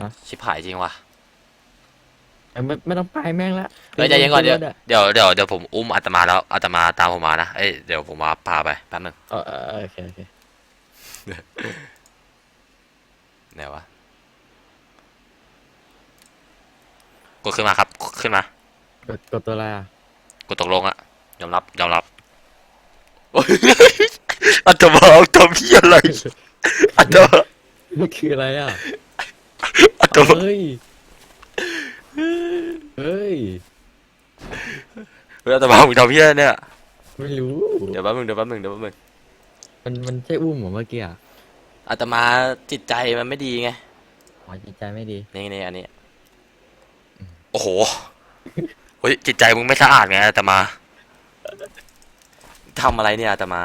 ฮะชิบหายจริงว่ะเอ้ยไม่ไม่ต้องไปแม่งละเฮ้ยใจเย็นก่อนเดี๋ยวขึ้รถะเดี๋ยวเดี๋ยวเดี๋ยวผมอุ้มอาตมาแล้วอาตมาตามผมมานะ เอ้ยเดี๋ยวผมมาพาไปแป๊บนึงเออเออเออโอเคโอเคไหนวะ กดขึ้นมาครับกดขึ้นมา กดกดตัวอะไรอะกดตกลงอะยอมรับยอมรับโอ้ยอาตมาทำเพี้ยอะไรอาตมามันคืออะไรอะอา ตมาเฮ้ย เฮ้ย เฮ้ยอาตมามึงทำเพี้ยเนี่ย ไม่รู้ เดี๋ยวแป๊บนึงเดี๋ยวแป๊บนึงเดี๋ยวแป๊บนึงมันมันใช่อุ้มเหรอเมื่อกี้อะอาตมาจิตใจมันไม่ดีไง อ๋อจิตใจไม่ดี นี่นี่อันนี้ โอ้โห เฮ้ยจิตใจมึงไม่สะอาดไงอาตมาทำอะไรเนี่ยอาตมา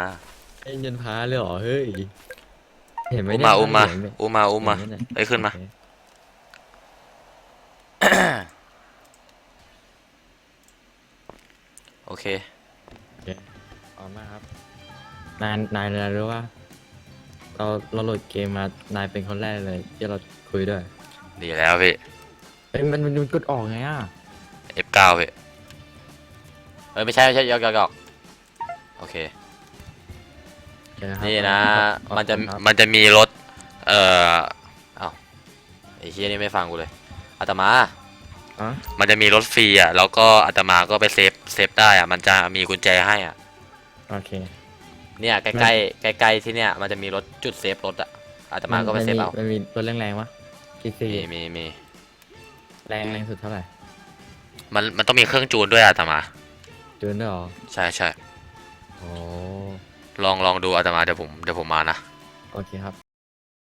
ไอ้เงินพาเลยเหรอเฮ้ย เห็นไหมอุ้มเนี่ยมาอุ้มมาเห็นไหอุ้มมาอุ้มมาเห็นไหเอ้ยขึ้นมา โอเค โอเคขอบคุณมากครับ นายนายนายรู้ว่าเราเราโหลดเกมมานายเป็นคนแรกเลยที่เราคุยด้วยดีแล้วพี่ เอ้ยมันมันมันกดออกไงอะ F9 พี่เอ้ยไม่ใช่ไม่ใช่ยอกยอกยอกโอเคเดี๋ยวครับนี่นะขอบคุณมันจะครับมันจะมีรถ เอ่อเอ้าไอ้เฮียนี่ไม่ฟังกูเลยอาตมา อ๋อมันจะมีรถฟรีอะ แล้วก็อาตมาก็ไปเซฟเซฟได้อะ มันจะมีกุญแจให้อะ โอเคเนี่ยใกล้ใกล้ใกล้ใกล้ๆที่เนี่ยมันจะมีรถจุดเซฟรถอะ อาตมาก็ไปเซฟเอา มันมีรถแรงๆวะกี่ซีมีมีมี แรงแรงสุดเท่าไหร่มันมันต้องมีเครื่องจูนด้วยอาตมา จูนด้วยเหรอใช่ใช่โอ้ลองลองดูอาตมาเดี๋ยวผมเดี๋ยวผมมานะ โอเคครับ